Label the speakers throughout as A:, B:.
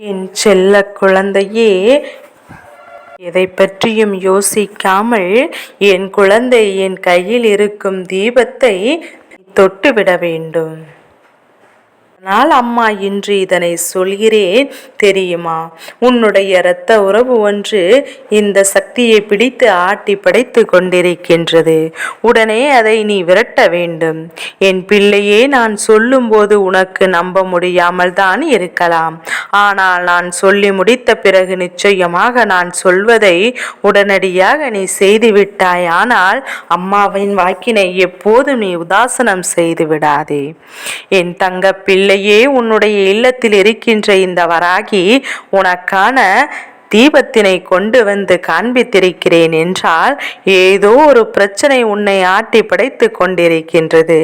A: என் செல்ல குழந்தையே எதை பற்றியும் யோசிக்காமல் என் குழந்தை என் கையில் இருக்கும் தீபத்தை தொட்டுவிட வேண்டும். ஆனால் அம்மா இன்று இதனை சொல்கிறேன் தெரியுமா? உன்னுடைய இரத்த உறவு ஒன்று இந்த சக்தியை பிடித்து ஆட்டி படைத்து கொண்டிருக்கின்றது. உடனே அதை நீ விரட்ட வேண்டும். என் பிள்ளையே நான் சொல்லும்போது உனக்கு நம்ப முடியாமல் தான் இருக்கலாம். ஆனால் நான் சொல்லி முடித்த பிறகு நிச்சயமாக நான் சொல்வதை உடனடியாக நீ செய்துவிட்டாய் ஆனால் அம்மாவின் வாக்கினை எப்போதும் நீ உதாசனம் செய்து விடாதே. என் தங்க பிள்ளை பிள்ளையே உன்னுடைய இல்லத்தில் இருக்கின்ற இந்த வராகி உனக்கான தீபத்தினை கொண்டு வந்து காண்பித்திருக்கிறேன் என்றால் ஏதோ ஒரு பிரச்சனை உன்னை ஆட்டி படைத்து கொண்டிருக்கின்றது.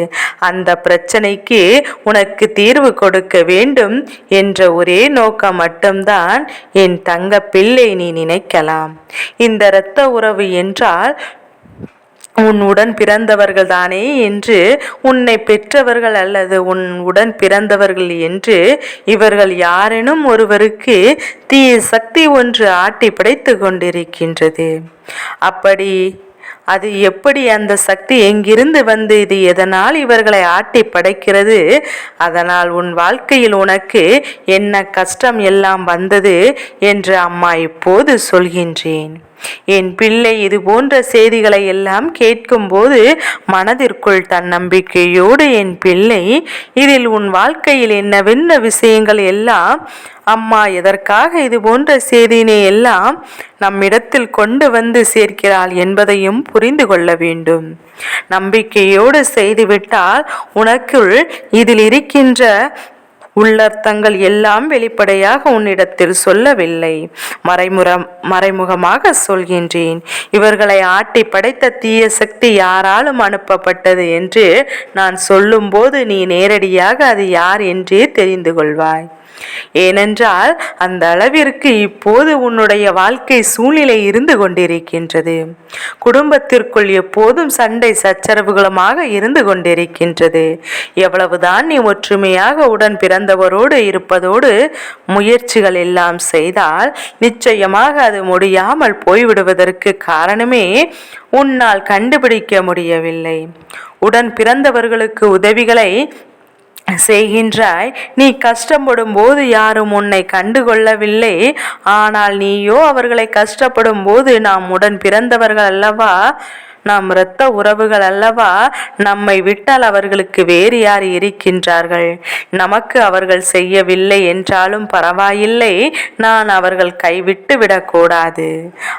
A: அந்த பிரச்சனைக்கு உனக்கு தீர்வு கொடுக்க வேண்டும் என்ற ஒரே நோக்கம் மட்டும்தான் என் தங்க பிள்ளை நீ நினைக்கலாம். இந்த இரத்த உறவு என்றால் உன் உடன் பிறந்தவர்கள் தானே என்று உன்னை பெற்றவர்கள் அல்லது உன் உடன் பிறந்தவர்கள் என்று இவர்கள் யாரேனும் ஒருவருக்கு தீய சக்தி ஒன்று ஆட்டி படைத்து கொண்டிருக்கின்றது. அப்படி அது எப்படி அந்த சக்தி எங்கிருந்து வந்து இது எதனால் இவர்களை ஆட்டி படைக்கிறது? அதனால் உன் வாழ்க்கையில் உனக்கு என்ன கஷ்டம் எல்லாம் வந்தது என்று அம்மா இப்போது சொல்கின்றேன். என் பிள்ளை இது போன்ற செய்திகளை எல்லாம் கேட்கும்போது மனதிற்குள் தன்னம்பிக்கையோடு என் பிள்ளை இதில் உன் வாழ்க்கையில் என்னவென்ன விஷயங்கள் எல்லாம்? அம்மா எதற்காக இது போன்ற செய்தியினை எல்லாம் நம்மிடத்தில் கொண்டு வந்து சேர்க்கிறாள் என்பதையும் புரிந்து கொள்ள வேண்டும். நம்பிக்கையோடு செய்துவிட்டால் உனக்குள் இதில் இருக்கின்ற உள்ளர்த்தங்கள் எல்லாம் வெளிப்படையாக உன்னிடத்தில் சொல்லவில்லை. மறைமுறம் மறைமுகமாக சொல்கின்றேன். இவர்களை ஆட்டி படைத்த தீய சக்தி யாராலும் அனுப்பப்பட்டது என்று நான் சொல்லும்போது நீ நேரடியாக அது யார் என்றே தெரிந்து கொள்வாய். ஏனென்றால் அந்த அளவிற்கு இப்போது உன்னுடைய வாழ்க்கை சூழ்நிலை இருந்து கொண்டிருக்கின்றது. குடும்பத்திற்குள் எப்போதும் சண்டை சச்சரவுகளுமாக இருந்து கொண்டிருக்கின்றது. எவ்வளவுதான் நீ ஒற்றுமையாக உடன் பிறந்த பிறந்தவரோடு இருப்பதோடு முயற்சிகள் எல்லாம் செய்தால் நிச்சயமாக அது முடியாமல் போய்விடுவதற்கு காரணமே உன்னால் கண்டுபிடிக்க முடியவில்லை. உடன் பிறந்தவர்களுக்கு உதவிகளை செய்கின்றாய். நீ கஷ்டப்படும் போது யாரும் உன்னை கண்டுகொள்ளவில்லை. ஆனால் நீயோ அவர்களை கஷ்டப்படும் போது நாம் உடன் பிறந்தவர்கள் அல்லவா? நாம் இரத்த உறவுகள் அல்லவா? நம்மை விட்டால் அவர்களுக்கு வேறு யார் இருக்கின்றார்கள்? நமக்கு அவர்கள் செய்யவில்லை என்றாலும் பரவாயில்லை. நான் அவர்கள் கைவிட்டு விடக்கூடாது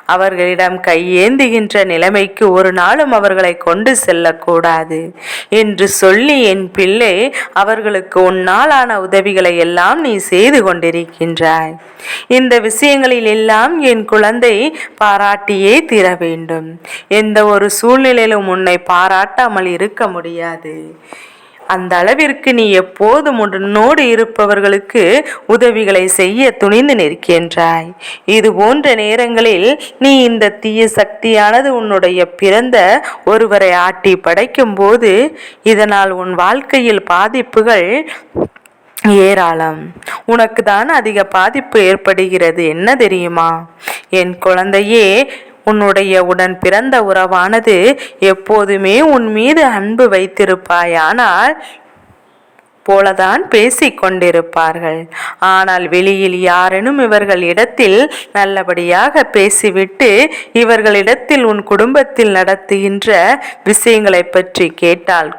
A: அவர்களிடம் கையேந்துகின்ற நிலைமைக்கு ஒரு நாளும் அவர்களை கொண்டு செல்லக்கூடாது என்று சொல்லி என் பிள்ளை அவர்களுக்கு உன்னாலான உதவிகளை எல்லாம் நீ செய்து கொண்டிருக்கின்றாய். இந்த விஷயங்களில் எல்லாம் என் குழந்தை பாராட்டியே தீர வேண்டும். எந்த ஒரு சூழ்நிலையிலும் உன்னை பாராட்டாமல் இருக்க முடியாது. அந்த அளவிற்கு நீ எப்போதும் உன்னோடு இருப்பவர்களுக்கு உதவிகளை செய்ய துணிந்து நிற்கின்றாய். இது போன்ற நேரங்களில் நீ இந்த தீய சக்தியானது உன்னுடைய பிறந்த ஒருவரை ஆட்டி படைக்கும் போது இதனால் உன் வாழ்க்கையில் பாதிப்புகள் ஏராளம். உனக்கு தான் அதிக பாதிப்பு ஏற்படுகிறது. என்ன தெரியுமா? என் குழந்தையே உன்னுடைய உடன் பிறந்த உறவானது எப்போதுமே உன் மீது அன்பு வைத்திருப்பாயானால் போலதான் பேசிக்கொண்டிருப்பார்கள். ஆனால் வெளியில் யாரேனும் இவர்கள் இடத்தில் நல்லபடியாக பேசிவிட்டு இவர்களிடத்தில் உன் குடும்பத்தில் நடத்துகின்ற விஷயங்களை பற்றி கேட்டால்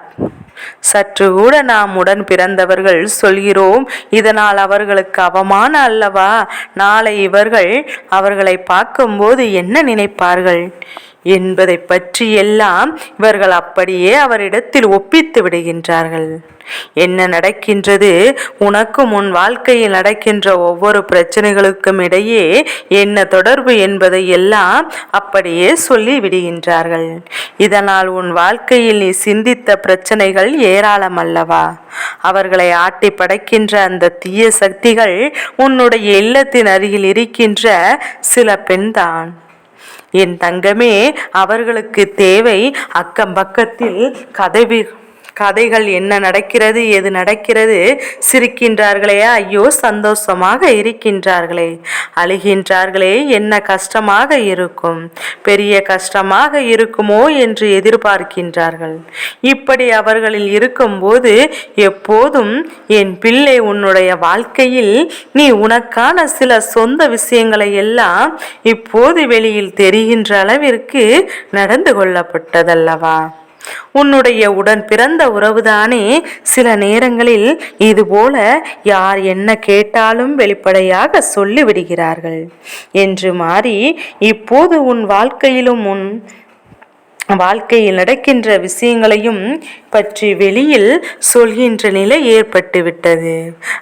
A: சற்று கூட நாம் உடன் பிறந்தவர்கள் சொல்கிறோம் இதனால் அவர்களுக்கு அவமானம் அல்லவா? நாளை இவர்கள் அவர்களை பார்க்கும்போது என்ன நினைப்பார்கள்? என்பதை பற்றி எல்லாம் இவர்கள் அப்படியே அவரிடத்தில் ஒப்பித்து விடுகின்றார்கள். என்ன நடக்கின்றது? உனக்கும் உன் வாழ்க்கையில் நடக்கின்ற ஒவ்வொரு பிரச்சனைகளுக்கும் இடையே என்ன தொடர்பு என்பதை எல்லாம் அப்படியே சொல்லி விடுகின்றார்கள். இதனால் உன் வாழ்க்கையில் நீ சிந்தித்த பிரச்சனைகள் ஏராளம் அல்லவா? அவர்களை ஆட்டி படைக்கின்ற அந்த தீய சக்திகள் உன்னுடைய இல்லத்தின் அருகில் இருக்கின்ற சில பெண்தான். என் தங்கமே அவர்களுக்கு தேவை அக்கம் பக்கத்தில் கதவி கதைகள் என்ன நடக்கிறது எது நடக்கிறது சிரிக்கின்றார்களே ஐயோ சந்தோஷமாக இருக்கின்றார்களே. அழுகின்றார்களே என்ன கஷ்டமாக இருக்கும் பெரிய கஷ்டமாக இருக்குமோ என்று எதிர்பார்க்கின்றார்கள். இப்படி அவர்களில் இருக்கும்போது எப்போதும் என் பிள்ளை உன்னுடைய வாழ்க்கையில் நீ உனக்கான சில சொந்த விஷயங்களை எல்லாம் இப்போது வெளியில் தெரிகின்ற அளவிற்கு நடந்து கொள்ளப்பட்டதல்லவா? உன்னுடைய உடன் பிறந்த உறவுதானே. சில நேரங்களில் இதுபோல யார் என்ன கேட்டாலும் வெளிப்படையாக சொல்லிவிடுகிறார்கள். என்று மாறி இப்போது உன் வாழ்க்கையிலும் உன் வாழ்க்கையில் நடக்கின்ற விஷயங்களையும் பற்றி வெளியில் சொல்கின்ற நிலை ஏற்பட்டு விட்டது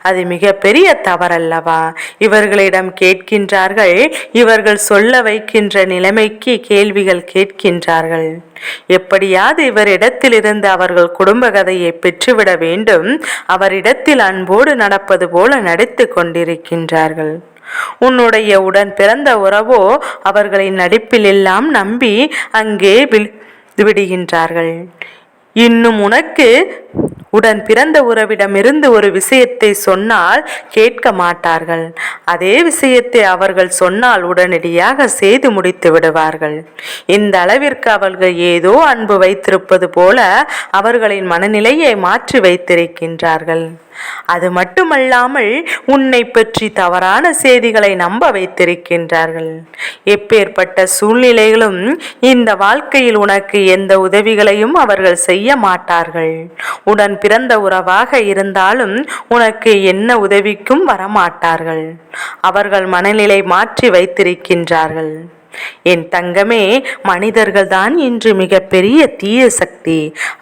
A: அது மிகப்பெரிய தவறல்லவா? இவர்களிடம் கேட்கின்றார்கள் இவர்கள் சொல்ல வைக்கின்ற நிலைமைக்கு கேள்விகள் கேட்கின்றார்கள். எப்படியாவது இவரிடத்திலிருந்து அவர்கள் குடும்ப கதையை பெற்றுவிட வேண்டும். அவரிடத்தில் அன்போடு நடப்பது போல நடித்து கொண்டிருக்கின்றார்கள். உன்னுடைய உடன் பிறந்த உறவோ அவர்களின் நடிப்பில் எல்லாம் நம்பி அங்கே விடுகின்றார்கள். இன்னும் உனக்கு உடன் பிறந்த உறவிடமிருந்து ஒரு விஷயத்தை சொன்னால் கேட்க மாட்டார்கள். அதே விஷயத்தை அவர்கள் சொன்னால் உடனடியாக செய்து முடித்து விடுவார்கள். இந்த அளவிற்கு அவர்கள் ஏதோ அன்பு வைத்திருப்பது போல அவர்களின் மனநிலையை மாற்றி வைத்திருக்கின்றார்கள். அது மட்டுமல்லாமல் உன்னை பற்றி தவறான செய்திகளை நம்ப வைத்திருக்கின்றார்கள். எப்பேற்பட்ட சூழ்நிலைகளும் இந்த வாழ்க்கையில் உனக்கு எந்த உதவிகளையும் அவர்கள் செய்ய மாட்டார்கள். உடன் பிறந்த உறவாக இருந்தாலும் உனக்கு என்ன உதவிக்கும் வரமாட்டார்கள். அவர்கள் மனநிலை மாற்றி வைத்திருக்கின்றார்கள். என் தங்கமே மனிதர்கள்தான் இன்று மிகப்பெரிய தீய சக்தி.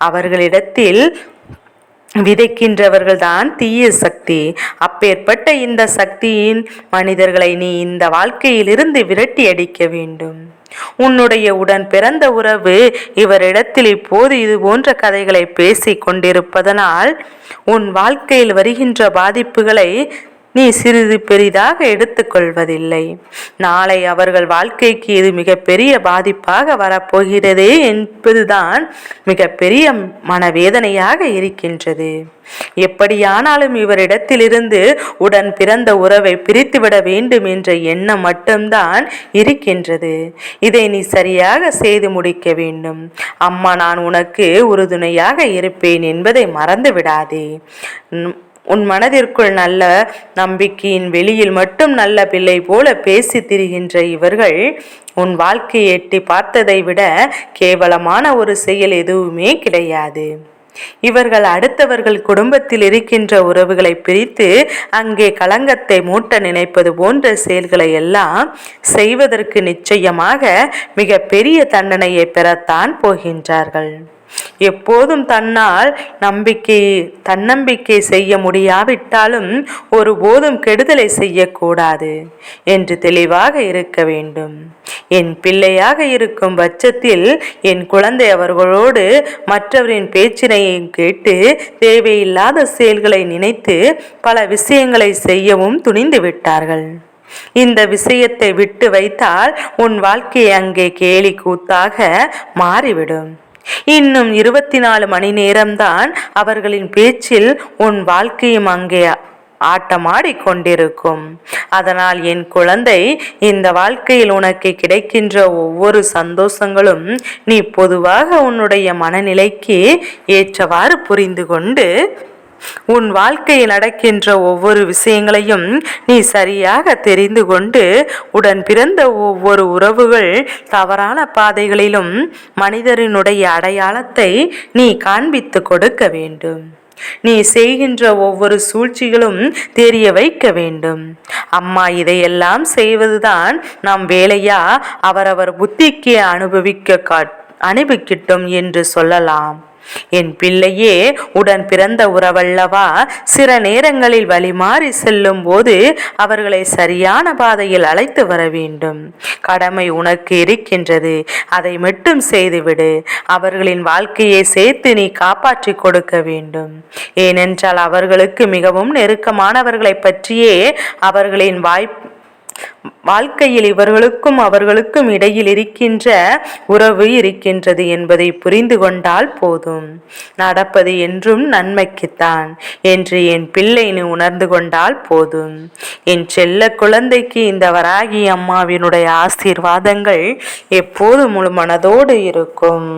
A: அவர்களிடத்தில் விதைக்கின்றவர்கள் தான் தீய சக்தி. அப்பேற்பட்ட இந்த சக்தியின் மனிதர்களை நீ இந்த வாழ்க்கையிலிருந்து விரட்டி அடிக்க வேண்டும். உன்னுடைய உடன் பிறந்த உறவு இவரிடத்தில் இப்போது இது போன்ற கதைகளை பேசிக் கொண்டிருப்பதனால் உன் வாழ்க்கையில் வருகின்ற பாதிப்புகளை நீ சிறிது பெரிதாக எடுத்துக்கொள்வதில்லை. நாளை அவர்கள் வாழ்க்கைக்கு இது மிகப்பெரிய பாதிப்பாக வரப்போகிறதே என்பதுதான் மிகப்பெரிய மனவேதனையாக இருக்கின்றது. எப்படியானாலும் இவரிடத்திலிருந்து உடன் பிறந்த உறவை பிரித்துவிட வேண்டும் என்ற எண்ணம் மட்டும்தான் இருக்கின்றது. இதை நீ சரியாக செய்து முடிக்க வேண்டும். அம்மா நான் உனக்கு உறுதுணையாக இருப்பேன் என்பதை மறந்து விடாதே உன் மனதிற்குள் நல்ல நம்பிக்கையின் வெளியில் மட்டும் நல்ல பிள்ளை போல பேசி திரிகின்ற இவர்கள் உன் வாழ்க்கையை எட்டி பார்த்ததை விட கேவலமான ஒரு செயல் எதுவுமே கிடையாது. இவர்கள் அடுத்தவர்கள் குடும்பத்தில் இருக்கின்ற உறவுகளை பிரித்து அங்கே களங்கத்தை மூட்ட நினைப்பது போன்ற செயல்களை எல்லாம் செய்வதற்கு நிச்சயமாக மிக பெரிய தண்டனையை பெறத்தான் போகின்றார்கள். எப்போதும் தன்னால் நம்பிக்கை தன்னம்பிக்கை செய்ய முடியாவிட்டாலும் ஒருபோதும் கெடுதலை செய்யக்கூடாது என்று தெளிவாக இருக்க வேண்டும். என் பிள்ளையாக இருக்கும் பட்சத்தில் என் குழந்தை அவர்களோடு மற்றவரின் பேச்சினையும் கேட்டு தேவையில்லாத செயல்களை நினைத்து பல விஷயங்களை செய்யவும் துணிந்து விட்டார்கள். இந்த விஷயத்தை விட்டு வைத்தால் உன் வாழ்க்கை அங்கே கேலி கூத்தாக மாறிவிடும். இன்னும் இருபத்தி நாலு மணி நேரம்தான் அவர்களின் பேச்சில் உன் வாழ்க்கையும் அங்கே ஆட்டமாடி கொண்டிருக்கும் அதனால் என் குழந்தை இந்த வாழ்க்கையில் உனக்கு கிடைக்கின்ற ஒவ்வொரு சந்தோஷங்களும் நீ பொதுவாக உன்னுடைய மனநிலைக்கு ஏற்றவாறு புரிந்து கொண்டு உன் வாழ்க்கையில் நடக்கின்ற ஒவ்வொரு விஷயங்களையும் நீ சரியாக தெரிந்து கொண்டு உடன் பிறந்த ஒவ்வொரு உறவுகள் தவறான பாதைகளிலும் மனிதரினுடைய அடையாளத்தை நீ காண்பித்து கொடுக்க வேண்டும். நீ செய்கின்ற ஒவ்வொரு சூழ்ச்சிகளும் தெரிய வைக்க வேண்டும். அம்மா இதையெல்லாம் செய்வதுதான் நம் வேலையா? அவரவர் புத்திக்கு அனுபவிக்க அனுபவிக்கட்டும் என்று சொல்லலாம். என் பிள்ளையே உடன் பிறந்த உறவல்லவா சில நேரங்களில் வழிமாறி செல்லும் போது அவர்களை சரியான பாதையில் அழைத்து வர வேண்டும். கடமை உனக்கு இருக்கின்றது அதை மட்டும் செய்துவிடு. அவர்களின் வாழ்க்கையை சேர்த்து நீ காப்பாற்றி கொடுக்க வேண்டும். ஏனென்றால் அவர்களுக்கு மிகவும் நெருக்கமானவர்களை பற்றியே அவர்களின் வாய்ப்பு வாழ்க்கையில் இவர்களுக்கும் அவர்களுக்கும் இடையில் இருக்கின்ற உறவு இருக்கின்றது என்பதை புரிந்து கொண்டால் போதும். நடப்பது என்றும் நன்மைக்குத்தான் என்று என் பிள்ளைன்னு உணர்ந்து கொண்டால் போதும். என் செல்ல குழந்தைக்கு இந்த வராகி அம்மாவினுடைய ஆசீர்வாதங்கள் எப்போது முழு மனதோடு இருக்கும்.